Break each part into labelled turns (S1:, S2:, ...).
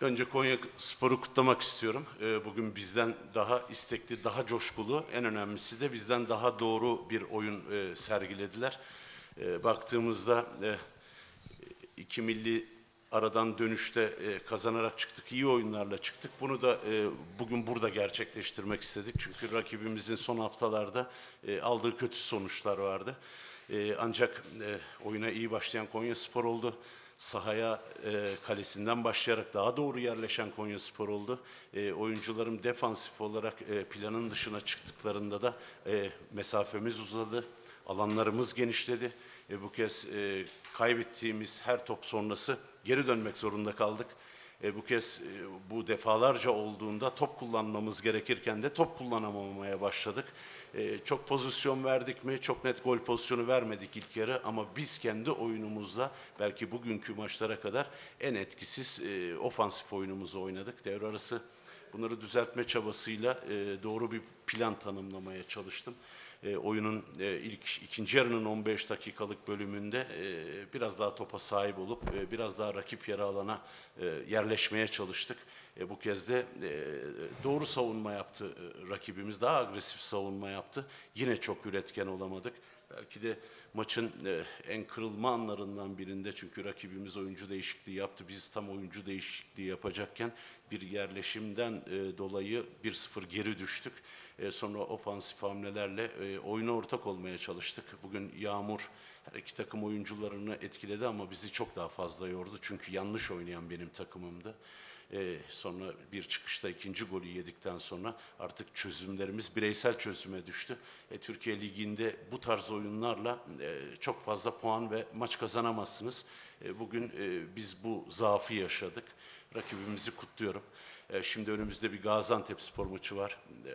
S1: Önce Konya Spor'u kutlamak istiyorum. Ee, Bugün bizden daha istekli, daha coşkulu, en önemlisi de bizden daha doğru bir oyun e, sergilediler. Ee, Baktığımızda e, iki milli aradan dönüşte e, kazanarak çıktık, iyi oyunlarla çıktık. Bunu da bugün burada gerçekleştirmek istedik. Çünkü rakibimizin son haftalarda aldığı kötü sonuçlar vardı. Ancak oyuna iyi başlayan Konya Spor oldu sahaya e, kalesinden başlayarak daha doğru yerleşen Konya Spor oldu. E, oyuncularım defansif olarak e, planın dışına çıktıklarında da e, mesafemiz uzadı, alanlarımız genişledi. E, bu kez e, kaybettiğimiz her top sonrası geri dönmek zorunda kaldık. E, bu kez e, bu defalarca olduğunda top kullanmamız gerekirken de top kullanamamaya başladık. E, çok pozisyon verdik mi? Çok net gol pozisyonu vermedik ilk yarı ama biz kendi oyunumuzla belki bugünkü maçlara kadar en etkisiz e, ofansif oyunumuzu oynadık. Devre arası bunları düzeltme çabasıyla e, doğru bir plan tanımlamaya çalıştım. E, oyunun e, ilk ikinci yarının 15 dakikalık bölümünde e, biraz daha topa sahip olup e, biraz daha rakip yarı alana e, yerleşmeye çalıştık. E, bu kez de e, doğru savunma yaptı e, rakibimiz. Daha agresif savunma yaptı. Yine çok üretken olamadık. Belki de maçın e, en kırılma anlarından birinde çünkü rakibimiz oyuncu değişikliği yaptı. Biz tam oyuncu değişikliği yapacakken bir yerleşimden e, dolayı 1-0 geri düştük. E, sonra ofansif hamlelerle oyuna ortak olmaya çalıştık. Bugün Yağmur her iki takım oyuncularını etkiledi ama bizi çok daha fazla yordu. Çünkü yanlış oynayan benim takımımdı. E, sonra bir çıkışta ikinci golü yedikten sonra artık çözümlerimiz bireysel çözüme düştü. E, Türkiye Ligi'nde bu tarz oyunlarla e, çok fazla puan ve maç kazanamazsınız. E, bugün e, biz bu zaafı yaşadık. Rakibimizi kutluyorum. E, şimdi önümüzde bir Gaziantep spor maçı var. E,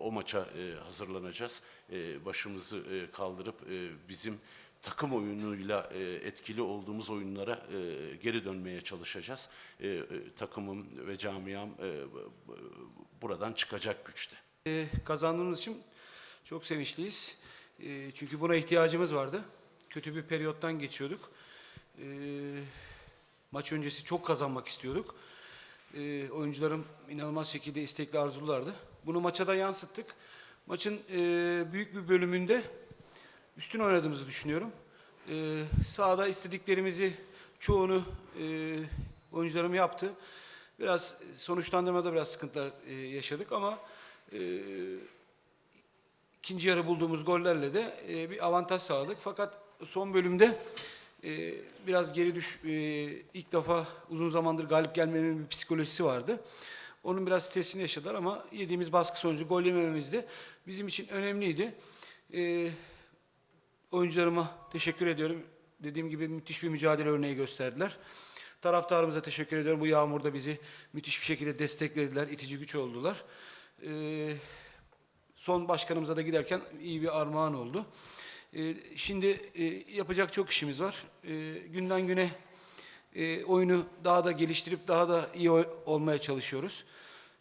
S1: o maça e, hazırlanacağız. E, başımızı e, kaldırıp e, bizim takım oyunuyla e, etkili olduğumuz oyunlara e, geri dönmeye çalışacağız. E, e, takımım ve camiam e, buradan çıkacak güçte.
S2: Ee, kazandığımız için çok sevinçliyiz. Ee, çünkü buna ihtiyacımız vardı. Kötü bir periyottan geçiyorduk. Ee, maç öncesi çok kazanmak istiyorduk. Ee, oyuncularım inanılmaz şekilde istekli arzulardı. Bunu maça da yansıttık. Maçın e, büyük bir bölümünde üstün oynadığımızı düşünüyorum. Ee, sahada istediklerimizi çoğunu e, oyuncularım yaptı. Biraz sonuçlandırmada biraz sıkıntılar e, yaşadık ama e, ikinci yarı bulduğumuz gollerle de e, bir avantaj sağladık. Fakat son bölümde e, biraz geri düş e, ilk defa uzun zamandır galip gelmenin bir psikolojisi vardı. Onun biraz stresini yaşadılar ama yediğimiz baskı sonucu gol yemememiz de bizim için önemliydi. E, oyuncularıma teşekkür ediyorum. Dediğim gibi müthiş bir mücadele örneği gösterdiler. Taraftarımıza teşekkür ediyorum. Bu yağmurda bizi müthiş bir şekilde desteklediler, itici güç oldular. Ee, son başkanımıza da giderken iyi bir armağan oldu. Ee, şimdi e, yapacak çok işimiz var. Ee, günden güne e, oyunu daha da geliştirip daha da iyi olmaya çalışıyoruz.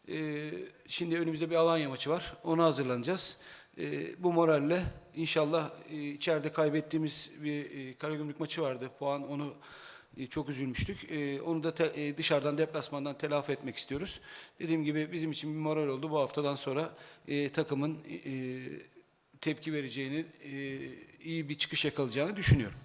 S2: Ee, şimdi önümüzde bir Alanya maçı var. Ona hazırlanacağız. Ee, bu moralle inşallah e, içeride kaybettiğimiz bir e, Karagümrük maçı vardı. Puan onu e, çok üzülmüştük. E, onu da te- e, dışarıdan deplasmandan telafi etmek istiyoruz. Dediğim gibi bizim için bir moral oldu. Bu haftadan sonra e, takımın e, tepki vereceğini, e, iyi bir çıkış yakalayacağını düşünüyorum.